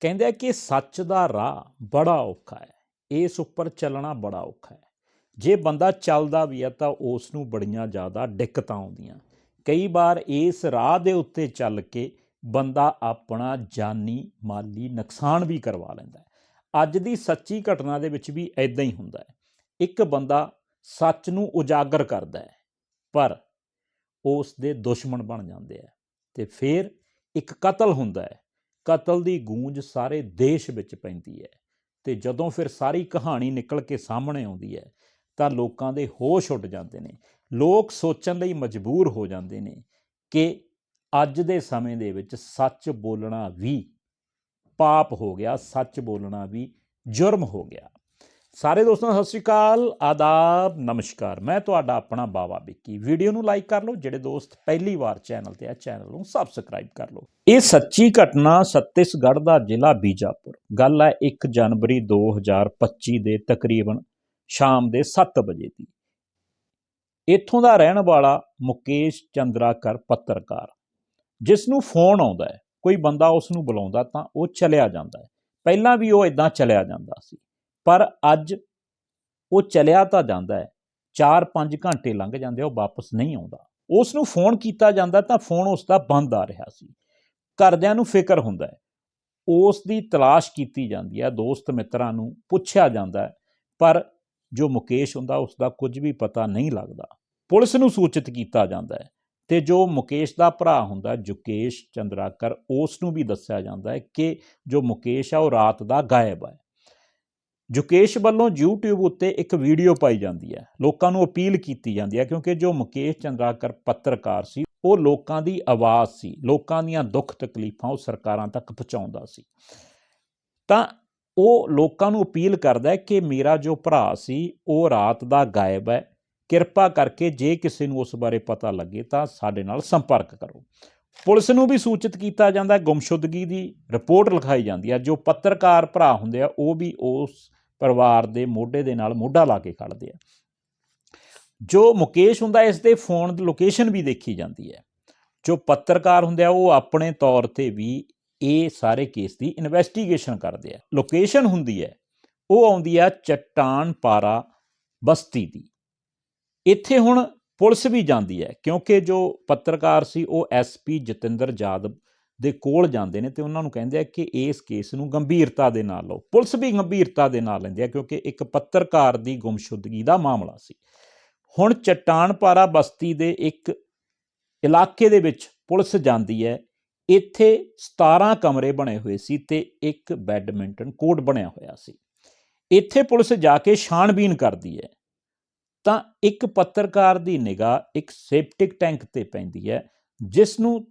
ਕਹਿੰਦੇ ਕਿ ਸੱਚ ਦਾ ਰਾਹ ਬੜਾ ਔਖਾ ਹੈ, ਇਸ ਉੱਪਰ ਚੱਲਣਾ ਬੜਾ ਔਖਾ ਹੈ। ਜੇ ਬੰਦਾ ਚੱਲਦਾ ਵੀ ਹੈ ਤਾਂ ਉਸ ਨੂੰ ਬੜੀਆਂ ਜ਼ਿਆਦਾ ਦਿੱਕਤਾਂ ਆਉਂਦੀਆਂ। ਕਈ ਵਾਰ ਇਸ ਰਾਹ ਦੇ ਉੱਤੇ ਚੱਲ ਕੇ ਬੰਦਾ ਆਪਣਾ ਜਾਨੀ ਮਾਲੀ ਨੁਕਸਾਨ ਵੀ ਕਰਵਾ ਲੈਂਦਾ ਹੈ। ਅੱਜ ਦੀ ਸੱਚੀ ਘਟਨਾ ਦੇ ਵਿੱਚ ਵੀ ਐਦਾਂ ਹੀ ਹੁੰਦਾ ਹੈ। ਇੱਕ ਬੰਦਾ ਸੱਚ ਨੂੰ ਉਜਾਗਰ ਕਰਦਾ ਹੈ, ਪਰ ਉਸ ਦੇ ਦੁਸ਼ਮਣ ਬਣ ਜਾਂਦੇ ਆ ਤੇ ਫਿਰ ਇੱਕ ਕਤਲ ਹੁੰਦਾ ਹੈ। ਕਤਲ ਦੀ ਗੂੰਜ ਸਾਰੇ ਦੇਸ਼ ਵਿੱਚ ਪੈਂਦੀ ਹੈ ਤੇ ਜਦੋਂ ਫਿਰ ਸਾਰੀ ਕਹਾਣੀ ਨਿਕਲ ਕੇ ਸਾਹਮਣੇ ਆਉਂਦੀ ਹੈ, ਤਾਂ ਲੋਕਾਂ ਦੇ ਹੋਸ਼ ਉੱਡ ਜਾਂਦੇ ਨੇ। ਲੋਕ ਸੋਚਣ ਲਈ ਮਜਬੂਰ ਹੋ ਜਾਂਦੇ ਨੇ ਕਿ ਅੱਜ ਦੇ ਸਮੇਂ ਦੇ ਵਿੱਚ ਸੱਚ ਬੋਲਣਾ ਵੀ ਪਾਪ ਹੋ ਗਿਆ, ਸੱਚ ਬੋਲਣਾ ਵੀ ਜੁਰਮ ਹੋ ਗਿਆ। ਸਾਰੇ ਦੋਸਤਾਂ, ਸਤਿ ਸ਼੍ਰੀ ਅਕਾਲ। ਆਦਾਬ, ਨਮਸਕਾਰ। ਮੈਂ ਤੁਹਾਡਾ ਆਪਣਾ ਬਾਵਾ ਵਿੱਕੀ। ਵੀਡੀਓ ਨੂੰ ਲਾਈਕ ਕਰ ਲਓ, ਜਿਹੜੇ ਦੋਸਤ ਪਹਿਲੀ ਵਾਰ ਚੈਨਲ ਤੇ ਆ, ਚੈਨਲ ਨੂੰ ਸਬਸਕ੍ਰਾਈਬ ਕਰ ਲਓ। ਇਹ ਸੱਚੀ ਘਟਨਾ ਛੱਤੀਸਗੜ੍ਹ ਦਾ ਜ਼ਿਲ੍ਹਾ ਬੀਜਾਪੁਰ। ਗੱਲ ਹੈ 1 ਜਨਵਰੀ 2025 ਦੇ ਤਕਰੀਬਨ ਸ਼ਾਮ ਦੇ 7 ਵਜੇ ਦੀ। ਇੱਥੋਂ ਦਾ ਰਹਿਣ ਵਾਲਾ ਮੁਕੇਸ਼ ਚੰਦਰਾਕਰ ਪੱਤਰਕਾਰ, ਜਿਸ ਨੂੰ ਫੋਨ ਆਉਂਦਾ ਹੈ, ਕੋਈ ਬੰਦਾ ਉਸ ਨੂੰ ਬੁਲਾਉਂਦਾ ਤਾਂ ਉਹ ਚਲਿਆ ਜਾਂਦਾ ਹੈ। ਪਹਿਲਾਂ ਵੀ ਉਹ ਇਦਾਂ ਚਲਿਆ ਜਾਂਦਾ ਸੀ। ਪਰ ਅੱਜ ਉਹ ਚਲਿਆ ਤਾਂ ਜਾਂਦਾ ਹੈ। 4-5 ਘੰਟੇ ਲੰਘ ਜਾਂਦੇ ਉਹ ਵਾਪਸ ਨਹੀਂ ਆਉਂਦਾ। ਉਸ ਨੂੰ ਫੋਨ ਕੀਤਾ ਜਾਂਦਾ ਤਾਂ ਫੋਨ ਉਸ ਦਾ ਬੰਦ ਆ ਰਿਹਾ ਸੀ। ਘਰਦਿਆਂ ਨੂੰ ਫਿਕਰ ਹੁੰਦਾ ਹੈ। ਉਸ ਦੀ ਤਲਾਸ਼ ਕੀਤੀ ਜਾਂਦੀ ਹੈ, ਦੋਸਤ ਮਿੱਤਰਾਂ ਨੂੰ ਪੁੱਛਿਆ ਜਾਂਦਾ ਹੈ, ਪਰ ਜੋ ਮੁਕੇਸ਼ ਹੁੰਦਾ, ਉਸ ਦਾ ਕੁਝ ਵੀ ਪਤਾ ਨਹੀਂ ਲੱਗਦਾ। ਪੁਲਿਸ ਨੂੰ ਸੂਚਿਤ ਕੀਤਾ ਜਾਂਦਾ ਹੈ ਤੇ ਜੋ ਮੁਕੇਸ਼ ਦਾ ਭਰਾ ਹੁੰਦਾ ਜੁਕੇਸ਼ ਚੰਦਰਾਕਰ, ਉਸ ਨੂੰ ਵੀ ਦੱਸਿਆ ਜਾਂਦਾ ਹੈ ਕਿ ਜੋ ਮੁਕੇਸ਼ ਆ, ਉਹ ਰਾਤ ਦਾ ਗਾਇਬ ਹੈ। ਜੁਕੇਸ਼ ਵੱਲੋਂ YouTube ਉੱਤੇ ਇੱਕ ਵੀਡੀਓ ਪਾਈ ਜਾਂਦੀ ਹੈ। ਲੋਕਾਂ ਨੂੰ ਅਪੀਲ ਕੀਤੀ ਜਾਂਦੀ ਹੈ ਕਿਉਂਕਿ ਜੋ ਮੁਕੇਸ਼ ਚੰਦਰਾਕਰ ਪੱਤਰਕਾਰ ਸੀ, ਉਹ ਲੋਕਾਂ ਦੀ ਆਵਾਜ਼ ਸੀ, ਲੋਕਾਂ ਦੀਆਂ ਦੁੱਖ ਤਕਲੀਫਾਂ ਉਹ ਸਰਕਾਰਾਂ ਤੱਕ ਪਹੁੰਚਾਉਂਦਾ ਸੀ। ਤਾਂ ਉਹ ਲੋਕਾਂ ਨੂੰ ਅਪੀਲ ਕਰਦਾ ਹੈ ਕਿ ਮੇਰਾ ਜੋ ਭਰਾ ਸੀ, ਉਹ ਰਾਤ ਦਾ ਗਾਇਬ ਹੈ। ਕਿਰਪਾ ਕਰਕੇ ਜੇ ਕਿਸੇ ਨੂੰ ਉਸ ਬਾਰੇ ਪਤਾ ਲੱਗੇ ਤਾਂ ਸਾਡੇ ਨਾਲ ਸੰਪਰਕ ਕਰੋ। ਪੁਲਿਸ ਨੂੰ ਵੀ ਸੂਚਿਤ ਕੀਤਾ ਜਾਂਦਾ ਗੁੰਮਸ਼ੁਦਗੀ ਦੀ ਰਿਪੋਰਟ ਲਿਖਾਈ ਜਾਂਦੀ ਹੈ। ਜੋ ਪੱਤਰਕਾਰ ਭਰਾ ਹੁੰਦੇ ਆ, ਉਹ ਵੀ ਉਸ ਪਰਿਵਾਰ ਦੇ ਮੋਢੇ ਦੇ ਨਾਲ ਮੋਢਾ ਲਾ ਕੇ ਖੜਦੇ ਆ। ਜੋ ਮੁਕੇਸ਼ ਹੁੰਦਾ, ਇਸ ਦੇ ਫੋਨ ਦੀ ਲੋਕੇਸ਼ਨ ਵੀ ਦੇਖੀ ਜਾਂਦੀ ਹੈ। ਜੋ ਪੱਤਰਕਾਰ ਹੁੰਦੇ ਆ, ਉਹ ਆਪਣੇ ਤੌਰ ਤੇ ਵੀ ਇਹ ਸਾਰੇ ਕੇਸ ਦੀ ਇਨਵੈਸਟੀਗੇਸ਼ਨ ਕਰਦੇ ਆ। ਲੋਕੇਸ਼ਨ ਹੁੰਦੀ ਹੈ, ਉਹ ਆਉਂਦੀ ਆ ਚਟਾਨ ਪਾਰਾ ਬਸਤੀ ਦੀ। ਇੱਥੇ ਹੁਣ ਪੁਲਿਸ ਵੀ ਜਾਂਦੀ ਹੈ, ਕਿਉਂਕਿ ਜੋ ਪੱਤਰਕਾਰ ਸੀ ਉਹ ਐਸਪੀ ਜਤਿੰਦਰ ਜਾਦਵ ਦੇ ਕੋਲ ਜਾਂਦੇ ਨੇ ਤੇ ਉਹਨਾਂ ਨੂੰ ਕਹਿੰਦੇ ਆ ਕਿ ਇਸ ਕੇਸ ਨੂੰ ਗੰਭੀਰਤਾ ਦੇ ਨਾਲ ਲਓ। ਪੁਲਿਸ ਵੀ ਗੰਭੀਰਤਾ ਦੇ ਨਾਲ ਲੈਂਦੀ ਹੈ, ਕਿਉਂਕਿ ਇੱਕ ਪੱਤਰਕਾਰ ਦੀ ਗੁੰਮਸ਼ੁਦਗੀ ਦਾ ਮਾਮਲਾ ਸੀ। ਹੁਣ ਚਟਾਨਪਾਰਾ ਬਸਤੀ ਦੇ ਇੱਕ ਇਲਾਕੇ ਦੇ ਵਿੱਚ ਪੁਲਿਸ ਜਾਂਦੀ ਹੈ, ਇੱਥੇ 17 ਕਮਰੇ ਬਣੇ ਹੋਏ ਸੀ ਤੇ ਇੱਕ ਬੈਡਮਿੰਟਨ ਕੋਰਟ ਬਣਿਆ ਹੋਇਆ ਸੀ। ਇੱਥੇ ਪੁਲਿਸ ਜਾ ਕੇ ਛਾਣਬੀਨ ਕਰਦੀ ਹੈ। ਤਾਂ ਇੱਕ ਪੱਤਰਕਾਰ ਦੀ ਨਿਗਾਹ ਇੱਕ ਸੇਪਟਿਕ ਟੈਂਕ ਤੇ ਪੈਂਦੀ ਹੈ ਜਿਸ ਨੂੰ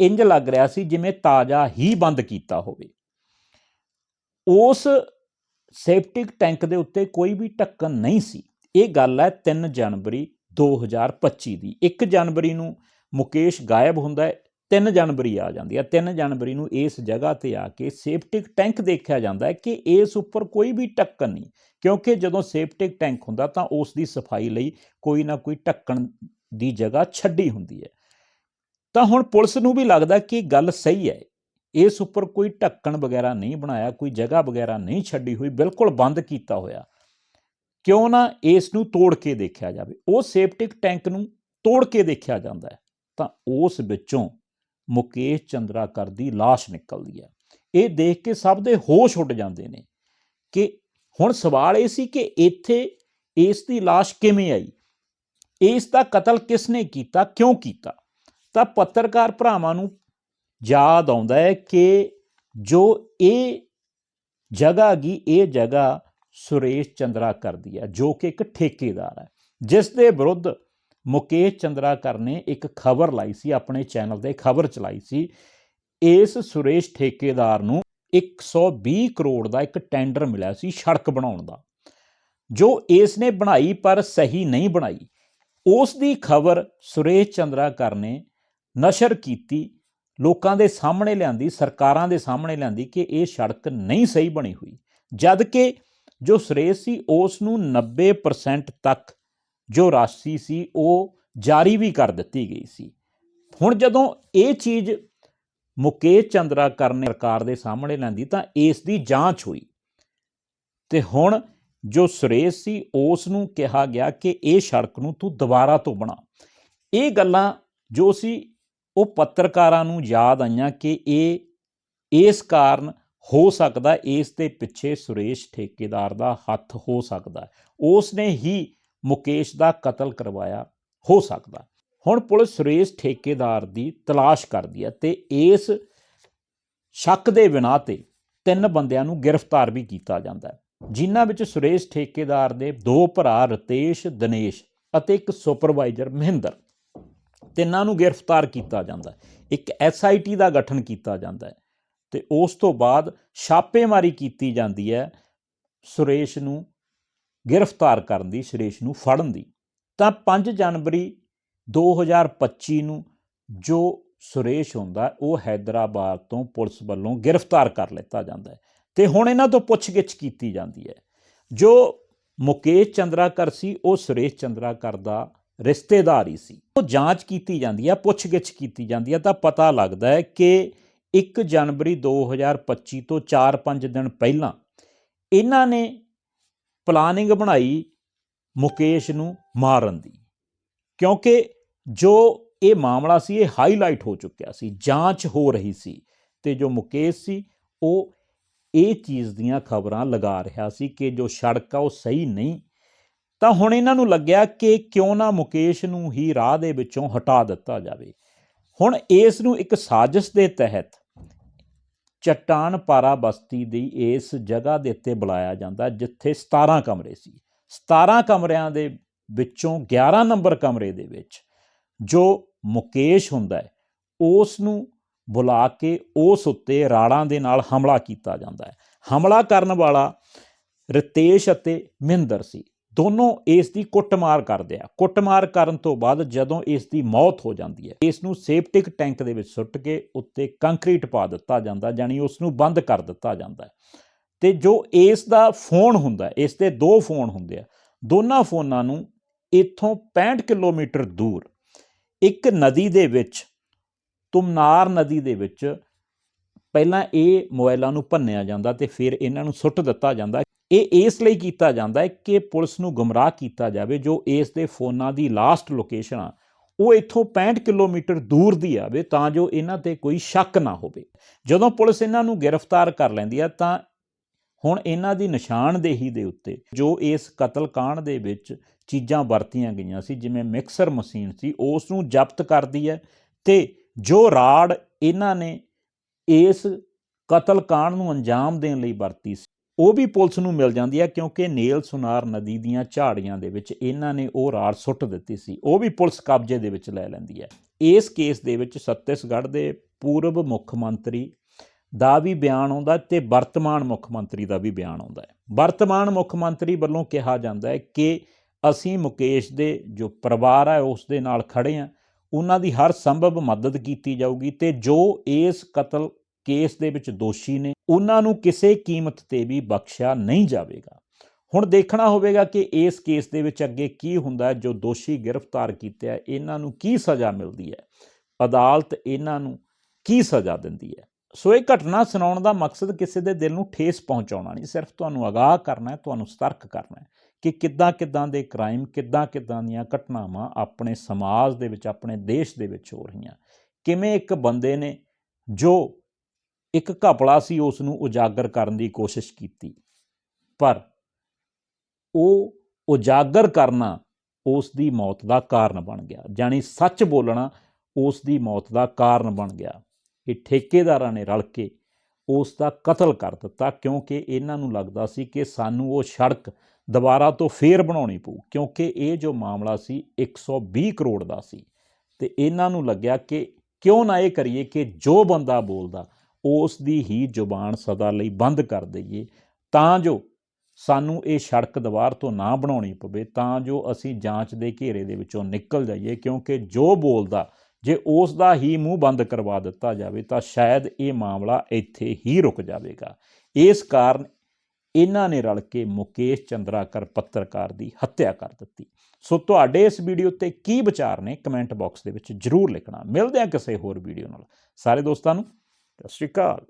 ਇੰਜ ਲੱਗ ਰਿਹਾ ਸੀ ਜਿਵੇਂ ਤਾਜ਼ਾ ਹੀ ਬੰਦ ਕੀਤਾ ਹੋਵੇ। ਉਸ ਸੇਪਟਿਕ ਟੈਂਕ ਦੇ ਉੱਤੇ ਕੋਈ ਵੀ ਢੱਕਣ ਨਹੀਂ ਸੀ। ਇਹ ਗੱਲ ਹੈ 3 ਜਨਵਰੀ 2025 ਦੀ। 1 ਜਨਵਰੀ ਨੂੰ ਮੁਕੇਸ਼ ਗਾਇਬ ਹੁੰਦਾ ਹੈ 3 ਜਨਵਰੀ ਆ ਜਾਂਦੀ ਹੈ। 3 ਜਨਵਰੀ ਨੂੰ ਇਸ ਜਗ੍ਹਾ ਤੇ ਆ ਕੇ ਸੇਪਟਿਕ ਟੈਂਕ ਦੇਖਿਆ ਜਾਂਦਾ ਹੈ ਕਿ ਇਸ ਉੱਪਰ ਕੋਈ ਵੀ ਢੱਕਣ ਨਹੀਂ। ਕਿਉਂਕਿ ਜਦੋਂ ਸੇਪਟਿਕ ਟੈਂਕ ਹੁੰਦਾ ਤਾਂ ਉਸ ਦੀ ਸਫ਼ਾਈ ਲਈ ਕੋਈ ਨਾ ਕੋਈ ਢੱਕਣ ਦੀ ਜਗ੍ਹਾ ਛੱਡੀ ਹੁੰਦੀ ਹੈ। ਤਾਂ ਹੁਣ ਪੁਲਿਸ ਨੂੰ ਵੀ ਲੱਗਦਾ ਕਿ ਗੱਲ ਸਹੀ ਹੈ। ਇਸ ਉੱਪਰ ਕੋਈ ਢੱਕਣ ਵਗੈਰਾ ਨਹੀਂ ਬਣਾਇਆ, ਕੋਈ ਜਗ੍ਹਾ ਵਗੈਰਾ ਨਹੀਂ ਛੱਡੀ ਹੋਈ, ਬਿਲਕੁਲ ਬੰਦ ਕੀਤਾ ਹੋਇਆ। ਕਿਉਂ ਨਾ ਇਸ ਨੂੰ ਤੋੜ ਕੇ ਦੇਖਿਆ ਜਾਵੇ। ਉਹ ਸੇਪਟਿਕ ਟੈਂਕ ਨੂੰ ਤੋੜ ਕੇ ਦੇਖਿਆ ਜਾਂਦਾ ਹੈ। ਤਾਂ ਉਸ ਵਿੱਚੋਂ ਮੁਕੇਸ਼ ਚੰਦਰਾਕਰ ਦੀ লাশ ਨਿਕਲਦੀ ਹੈ। ਇਹ ਦੇਖ ਕੇ ਸਭ ਦੇ ਹੋਸ਼ ਉੱਡ ਜਾਂਦੇ ਨੇ ਕਿ ਹੁਣ ਸਵਾਲ ਇਹ ਸੀ ਕਿ ਇੱਥੇ ਇਸ ਦੀ লাশ ਕਿਵੇਂ ਆਈ? ਇਸ ਦਾ ਕਤਲ ਕਿਸ ਨੇ ਕੀਤਾ? ਕਿਉਂ ਕੀਤਾ? ਤਾਂ ਪੱਤਰਕਾਰ ਭਰਾਵਾਂ ਨੂੰ ਯਾਦ ਆਉਂਦਾ ਹੈ ਕਿ ਜੋ ਇਹ ਜਗ੍ਹਾ ਗੀ ਇਹ ਜਗ੍ਹਾ ਸੁਰੇਸ਼ ਚੰਦਰਾ ਕਰਦੀ ਹੈ, ਜੋ ਕਿ ਇੱਕ ਠੇਕੇਦਾਰ ਹੈ। ਜਿਸ ਦੇ ਵਿਰੁੱਧ ਮੁਕੇਸ਼ ਚੰਦਰਾਕਰ ਨੇ ਇੱਕ ਖਬਰ ਲਾਈ ਸੀ, ਆਪਣੇ ਚੈਨਲ ਤੇ ਖਬਰ ਚਲਾਈ ਸੀ। ਇਸ ਸੁਰੇਸ਼ ਠੇਕੇਦਾਰ ਨੂੰ 120 ਕਰੋੜ ਦਾ ਇੱਕ ਟੈਂਡਰ ਮਿਲਿਆ ਸੀ ਸੜਕ ਬਣਾਉਣ ਦਾ। ਜੋ ਇਸ ਨੇ ਬਣਾਈ ਪਰ ਸਹੀ ਨਹੀਂ ਬਣਾਈ ਉਸ ਦੀ ਖਬਰ ਸੁਰੇਸ਼ ਚੰਦਰਾਕਰ ਨੇ ਨਸ਼ਰ ਕੀਤੀ, ਲੋਕਾਂ ਦੇ ਸਾਹਮਣੇ ਲਿਆਂਦੀ, ਸਰਕਾਰਾਂ ਦੇ ਸਾਹਮਣੇ ਲਿਆਂਦੀ ਕਿ ਇਹ ਸੜਕ ਨਹੀਂ ਸਹੀ ਬਣੀ ਹੋਈ। ਜਦ ਕਿ ਜੋ ਸੁਰੇਸ਼ ਸੀ ਉਸ ਨੂੰ 90% ਤੱਕ ਜੋ ਰਾਸ਼ੀ ਸੀ, ਉਹ ਜਾਰੀ ਵੀ ਕਰ ਦਿੱਤੀ ਗਈ ਸੀ। ਹੁਣ ਜਦੋਂ ਇਹ ਚੀਜ਼ ਮੁਕੇਸ਼ ਚੰਦਰਾਕਰ ਨੇ ਸਰਕਾਰ ਦੇ ਸਾਹਮਣੇ ਲੈਂਦੀ ਤਾਂ ਇਸ ਦੀ ਜਾਂਚ ਹੋਈ। ਤੇ ਹੁਣ ਜੋ ਸੁਰੇਸ਼ ਸੀ, ਉਸ ਨੂੰ ਕਿਹਾ ਗਿਆ ਕਿ ਇਹ ਸੜਕ ਨੂੰ ਤੂੰ ਦੁਬਾਰਾ ਤੋਂ ਬਣਾ। ਇਹ ਗੱਲਾਂ ਜੋ ਸੀ, ਉਹ ਪੱਤਰਕਾਰਾਂ ਨੂੰ ਯਾਦ ਆਈਆਂ ਕਿ ਇਹ, ਇਸ ਕਾਰਨ ਹੋ ਸਕਦਾ ਇਸ ਦੇ ਪਿੱਛੇ ਸੁਰੇਸ਼ ਠੇਕੇਦਾਰ ਦਾ ਹੱਥ ਹੋ ਸਕਦਾ। ਉਸ ਨੇ ਹੀ ਮੁਕੇਸ਼ ਦਾ ਕਤਲ ਕਰਵਾਇਆ। ਹੋ ਸਕਦਾ। ਹੁਣ ਪੁਲਿਸ ਸੁਰੇਸ਼ ਠੇਕੇਦਾਰ ਦੀ ਤਲਾਸ਼ ਕਰਦੀ ਹੈ ਤੇ ਇਸ ਸ਼ੱਕ ਦੇ ਬਿਨਾਂ ਤੇ ਤਿੰਨ ਬੰਦਿਆਂ ਨੂੰ ਗ੍ਰਿਫਤਾਰ ਵੀ ਕੀਤਾ ਜਾਂਦਾ ਹੈ। ਜਿਨ੍ਹਾਂ ਵਿੱਚ ਸੁਰੇਸ਼ ਠੇਕੇਦਾਰ ਦੇ ਦੋ ਭਰਾ ਰਤੇਸ਼, ਦਿਨੇਸ਼ ਅਤੇ ਇੱਕ ਸੁਪਰਵਾਈਜ਼ਰ ਮਹਿੰਦਰ। ਤਿੰਨਾਂ ਨੂੰ ਗ੍ਰਿਫਤਾਰ ਕੀਤਾ ਜਾਂਦਾ ਹੈ। ਇੱਕ ਐਸਆਈਟੀ ਦਾ ਗਠਨ ਕੀਤਾ ਜਾਂਦਾ ਹੈ ਤੇ ਉਸ ਤੋਂ ਬਾਅਦ ਛਾਪੇਮਾਰੀ ਕੀਤੀ ਜਾਂਦੀ ਹੈ ਸੁਰੇਸ਼ ਨੂੰ ਗ੍ਰਿਫਤਾਰ ਕਰਨ ਦੀ, ਸੁਰੇਸ਼ ਨੂੰ ਫੜਨ ਦੀ। ਤਾਂ 5 ਜਨਵਰੀ 2025 ਨੂੰ ਜੋ ਸੁਰੇਸ਼ ਹੁੰਦਾ, ਉਹ ਹੈਦਰਾਬਾਦ ਤੋਂ ਪੁਲਿਸ ਵੱਲੋਂ ਗ੍ਰਿਫਤਾਰ ਕਰ ਲਿੱਤਾ ਜਾਂਦਾ ਹੈ ਤੇ ਹੁਣ ਇਹਨਾਂ ਤੋਂ ਪੁੱਛਗਿੱਛ ਕੀਤੀ ਜਾਂਦੀ ਹੈ। ਜੋ ਮੁਕੇਸ਼ ਚੰਦਰਾਕਰ ਸੀ, ਉਹ ਸੁਰੇਸ਼ ਚੰਦਰਾਕਰ ਦਾ ਰਿਸ਼ਤੇਦਾਰ ਹੀ ਸੀ। ਉਹ ਜਾਂਚ ਕੀਤੀ ਜਾਂਦੀ ਹੈ, ਪੁੱਛਗਿੱਛ ਕੀਤੀ ਜਾਂਦੀ ਹੈ, ਤਾਂ ਪਤਾ ਲੱਗਦਾ ਹੈ ਕਿ 1 ਜਨਵਰੀ 2025 ਤੋਂ 4-5 ਦਿਨ ਪਹਿਲਾਂ ਇਹਨਾਂ ਨੇ ਪਲਾਨਿੰਗ ਬਣਾਈ ਮੁਕੇਸ਼ ਨੂੰ ਮਾਰਨ ਦੀ। ਕਿਉਂਕਿ ਜੋ ਇਹ ਮਾਮਲਾ ਸੀ, ਇਹ ਹਾਈਲਾਈਟ ਹੋ ਚੁੱਕਿਆ ਸੀ, ਜਾਂਚ ਹੋ ਰਹੀ ਸੀ ਤੇ ਜੋ ਮੁਕੇਸ਼ ਸੀ, ਉਹ ਇਹ ਚੀਜ਼ ਦੀਆਂ ਖਬਰਾਂ ਲਗਾ ਰਿਹਾ ਸੀ ਕਿ ਜੋ ਸੜਕ ਆ, ਉਹ ਸਹੀ ਨਹੀਂ। ਤਾਂ ਹੁਣ ਇਹਨਾਂ ਨੂੰ ਲੱਗਿਆ ਕਿ ਕਿਉਂ ਨਾ ਮੁਕੇਸ਼ ਨੂੰ ਹੀ ਰਾਹ ਦੇ ਵਿੱਚੋਂ ਹਟਾ ਦਿੱਤਾ ਜਾਵੇ। ਹੁਣ ਇਸ ਨੂੰ ਇੱਕ ਸਾਜ਼ਿਸ਼ ਦੇ ਤਹਿਤ ਚਟਾਨ ਪਾਰਾ ਬਸਤੀ ਦੀ ਇਸ ਜਗ੍ਹਾ ਦੇ ਉੱਤੇ ਬੁਲਾਇਆ ਜਾਂਦਾ, ਜਿੱਥੇ 17 ਕਮਰੇ ਸੀ। 17 ਕਮਰਿਆਂ ਦੇ ਵਿੱਚੋਂ 11 ਨੰਬਰ ਕਮਰੇ ਦੇ ਵਿੱਚ ਜੋ ਮੁਕੇਸ਼ ਹੁੰਦਾ ਹੈ ਉਸ ਨੂੰ ਬੁਲਾ ਕੇ ਉਸ ਉੱਤੇ ਰਾੜਾਂ ਦੇ ਨਾਲ ਹਮਲਾ ਕੀਤਾ ਜਾਂਦਾ ਹੈ। ਹਮਲਾ ਕਰਨ ਵਾਲਾ ਰਿਤੇਸ਼ ਅਤੇ ਮਹਿੰਦਰ ਸੀ। ਦੋਨੋਂ ਇਸ ਦੀ ਕੁੱਟਮਾਰ ਕਰਦੇ ਆ। ਕੁੱਟਮਾਰ ਕਰਨ ਤੋਂ ਬਾਅਦ ਜਦੋਂ ਇਸ ਦੀ ਮੌਤ ਹੋ ਜਾਂਦੀ ਹੈ, ਇਸ ਨੂੰ ਸੇਪਟਿਕ ਟੈਂਕ ਦੇ ਵਿੱਚ ਸੁੱਟ ਕੇ ਉੱਤੇ ਕੰਕਰੀਟ ਪਾ ਦਿੱਤਾ ਜਾਂਦਾ ਜਾਨੀ ਉਸ ਨੂੰ ਬੰਦ ਕਰ ਦਿੱਤਾ ਜਾਂਦਾ ਹੈ। ਤੇ ਜੋ ਇਸ ਦਾ ਫੋਨ ਹੁੰਦਾ ਇਸ ਦੇ ਦੋ ਫੋਨ ਹੁੰਦੇ ਆ। ਦੋਨਾਂ ਫੋਨਾਂ ਨੂੰ ਇੱਥੋਂ 65 ਕਿਲੋਮੀਟਰ ਦੂਰ, ਇੱਕ ਨਦੀ ਦੇ ਵਿੱਚ, ਤੁਮਨਾਰ ਨਦੀ ਦੇ ਵਿੱਚ ਪਹਿਲਾਂ ਇਹ ਮੋਬਾਈਲਾਂ ਨੂੰ ਭੰਨਿਆ ਜਾਂਦਾ ਤੇ ਫਿਰ ਇਹਨਾਂ ਨੂੰ ਸੁੱਟ ਦਿੱਤਾ ਜਾਂਦਾ। ਇਹ ਇਸ ਲਈ ਕੀਤਾ ਜਾਂਦਾ ਹੈ ਕਿ ਪੁਲਿਸ ਨੂੰ ਗੁੰਮਰਾਹ ਕੀਤਾ ਜਾਵੇ ਜੋ ਇਸ ਦੇ ਫੋਨਾਂ ਦੀ ਲਾਸਟ ਲੋਕੇਸ਼ਨ ਆ, ਉਹ ਇੱਥੋਂ 65 ਕਿਲੋਮੀਟਰ ਦੂਰ ਦੀ ਆਵੇ ਤਾਂ ਜੋ ਇਹਨਾਂ ਤੇ ਕੋਈ ਸ਼ੱਕ ਨਾ ਹੋਵੇ। ਜਦੋਂ ਪੁਲਿਸ ਇਹਨਾਂ ਨੂੰ ਗ੍ਰਿਫਤਾਰ ਕਰ ਲੈਂਦੀ ਆ ਤਾਂ ਹੁਣ ਇਹਨਾਂ ਦੀ ਨਿਸ਼ਾਨਦੇਹੀ ਦੇ ਉੱਤੇ ਜੋ ਇਸ ਕਤਲ ਕਾਂਡ ਦੇ ਵਿੱਚ ਚੀਜ਼ਾਂ ਵਰਤੀਆਂ ਗਈਆਂ ਸੀ, ਜਿਵੇਂ ਮਿਕਸਰ ਮਸ਼ੀਨ ਸੀ ਉਸ ਨੂੰ ਜ਼ਬਤ ਕਰਦੀ ਹੈ ਤੇ ਜੋ ਰਾੜ ਇਹਨਾਂ ਨੇ ਇਸ ਕਤਲ ਕਾਂਡ ਨੂੰ ਅੰਜਾਮ ਦੇਣ ਲਈ ਵਰਤੀ ਸੀ, ਉਹ ਵੀ ਪੁਲਿਸ ਨੂੰ ਮਿਲ ਜਾਂਦੀ ਹੈ ਕਿਉਂਕਿ ਨੇਲ ਸੁਨਾਰ ਨਦੀ ਦੀਆਂ ਝਾੜੀਆਂ ਦੇ ਵਿੱਚ ਇਹਨਾਂ ਨੇ ਉਹ ਰਾੜ ਸੁੱਟ ਦਿੱਤੀ ਸੀ, ਉਹ ਵੀ ਪੁਲਿਸ ਕਬਜ਼ੇ ਦੇ ਵਿੱਚ ਲੈ ਲੈਂਦੀ ਹੈ। ਇਸ ਕੇਸ ਦੇ ਵਿੱਚ ਛੱਤੀਸਗੜ੍ਹ ਦੇ ਪੂਰਬ ਮੁੱਖ ਮੰਤਰੀ ਦਾ ਵੀ ਬਿਆਨ ਆਉਂਦਾ ਤੇ ਵਰਤਮਾਨ ਮੁੱਖ ਮੰਤਰੀ ਦਾ ਵੀ ਬਿਆਨ ਆਉਂਦਾ ਹੈ। ਵਰਤਮਾਨ ਮੁੱਖ ਮੰਤਰੀ ਵੱਲੋਂ ਕਿਹਾ ਜਾਂਦਾ ਹੈ ਕਿ ਅਸੀਂ ਮੁਕੇਸ਼ ਦੇ ਜੋ ਪਰਿਵਾਰ ਹੈ, ਉਸ ਦੇ ਨਾਲ ਖੜੇ ਹਾਂ। ਉਹਨਾਂ ਦੀ ਹਰ ਸੰਭਵ ਮਦਦ ਕੀਤੀ ਜਾਊਗੀ ਤੇ ਜੋ ਇਸ ਕਤਲ ਕੇਸ ਦੇ ਵਿੱਚ ਦੋਸ਼ੀ ਨੇ, ਉਹਨਾਂ ਨੂੰ ਕਿਸੇ ਕੀਮਤ ਤੇ ਵੀ ਬਖਸ਼ਿਆ ਨਹੀਂ ਜਾਵੇਗਾ। ਹੁਣ ਦੇਖਣਾ ਹੋਵੇਗਾ ਕਿ ਇਸ ਕੇਸ ਦੇ ਵਿੱਚ ਅੱਗੇ ਕੀ ਹੁੰਦਾ ਹੈ, ਜੋ ਦੋਸ਼ੀ ਗ੍ਰਿਫਤਾਰ ਕੀਤੇ ਆ, ਇਹਨਾਂ ਨੂੰ ਕੀ ਸਜ਼ਾ ਮਿਲਦੀ ਹੈ? ਅਦਾਲਤ ਇਹਨਾਂ ਨੂੰ ਕੀ ਸਜ਼ਾ ਦਿੰਦੀ ਹੈ? ਸੋ ਇਹ ਘਟਨਾ ਸੁਣਾਉਣ ਦਾ ਮਕਸਦ ਕਿਸੇ ਦੇ ਦਿਲ ਨੂੰ ਠੇਸ ਪਹੁੰਚਾਉਣਾ ਨਹੀਂ, ਸਿਰਫ ਤੁਹਾਨੂੰ ਅਗਾਹ ਕਰਨਾ ਹੈ, ਤੁਹਾਨੂੰ ਸਤਰਕ ਕਰਨਾ ਹੈ ਕਿ ਕਿੱਦਾਂ ਕਿੱਦਾਂ ਦੇ ਕ੍ਰਾਈਮ ਕਿੱਦਾਂ ਕਿੱਦਾਂ ਦੀਆਂ ਘਟਨਾਵਾਂ ਆਪਣੇ ਸਮਾਜ ਦੇ ਵਿੱਚ, ਆਪਣੇ ਦੇਸ਼ ਦੇ ਵਿੱਚ ਹੋ ਰਹੀਆਂ। ਕਿਵੇਂ ਇੱਕ ਬੰਦੇ ਨੇ ਜੋ ਇੱਕ ਘਪਲਾ ਸੀ ਉਸ ਨੂੰ ਉਜਾਗਰ ਕਰਨ ਦੀ ਕੋਸ਼ਿਸ਼ ਕੀਤੀ, ਪਰ ਉਹ ਉਜਾਗਰ ਕਰਨਾ ਉਸ ਦੀ ਮੌਤ ਦਾ ਕਾਰਨ ਬਣ ਗਿਆ। ਜਾਨੀ ਸੱਚ ਬੋਲਣਾ ਉਸ ਦੀ ਮੌਤ ਦਾ ਕਾਰਨ ਬਣ ਗਿਆ। ਇਹ ਠੇਕੇਦਾਰਾਂ ਨੇ ਰਲ ਕੇ ਉਸ ਦਾ ਕਤਲ ਕਰ ਦਿੱਤਾ ਕਿਉਂਕਿ ਇਹਨਾਂ ਨੂੰ ਲੱਗਦਾ ਸੀ ਕਿ ਸਾਨੂੰ ਉਹ ਸੜਕ ਦੁਬਾਰਾ ਤੋਂ ਫੇਰ ਬਣਾਉਣੀ ਪਊ, ਕਿਉਂਕਿ ਇਹ ਜੋ ਮਾਮਲਾ ਸੀ 120 ਕਰੋੜ ਦਾ ਸੀ। ਤੇ ਇਹਨਾਂ ਨੂੰ ਲੱਗਿਆ ਕਿ ਕਿਉਂ ਨਾ ਇਹ ਕਰੀਏ ਕਿ ਜੋ ਬੰਦਾ ਬੋਲਦਾ, ਉਸ ਦੀ ਹੀ ਜ਼ੁਬਾਨ ਸਦਾ ਲਈ ਬੰਦ ਕਰ ਦਈਏ। ਤਾਂ ਜੋ ਸਾਨੂੰ ਇਹ ਸੜਕ ਦੁਬਾਰ ਤੋਂ ਨਾ ਬਣਾਉਣੀ ਪਵੇ, ਤਾਂ ਜੋ ਅਸੀਂ ਜਾਂਚ ਦੇ ਘੇਰੇ ਦੇ ਵਿੱਚੋਂ ਨਿਕਲ ਜਾਈਏ, ਕਿਉਂਕਿ ਜੋ ਬੋਲਦਾ ਜੇ ਉਸ ਦਾ ਹੀ ਮੂੰਹ ਬੰਦ ਕਰਵਾ ਦਿੱਤਾ ਜਾਵੇ ਤਾਂ ਸ਼ਾਇਦ ਇਹ ਮਾਮਲਾ ਇੱਥੇ ਹੀ ਰੁਕ ਜਾਵੇਗਾ। ਇਸ ਕਾਰਨ ਇਹਨਾਂ ਨੇ ਰਲ ਕੇ ਮੁਕੇਸ਼ ਚੰਦਰਾਕਰ ਪੱਤਰਕਾਰ ਦੀ ਹੱਤਿਆ ਕਰ ਦਿੱਤੀ। ਸੋ ਤੁਹਾਡੇ ਇਸ ਵੀਡੀਓ ਤੇ ਕੀ ਵਿਚਾਰ ਨੇ ਕਮੈਂਟ ਬਾਕਸ ਦੇ ਵਿੱਚ ਜਰੂਰ ਲਿਖਣਾ। ਮਿਲਦੇ ਹਾਂ ਕਿਸੇ ਹੋਰ ਵੀਡੀਓ ਨਾਲ। ਸਾਰੇ ਦੋਸਤਾਂ ਨੂੰ, ਸਤਿ ਸ਼੍ਰੀ ਅਕਾਲ।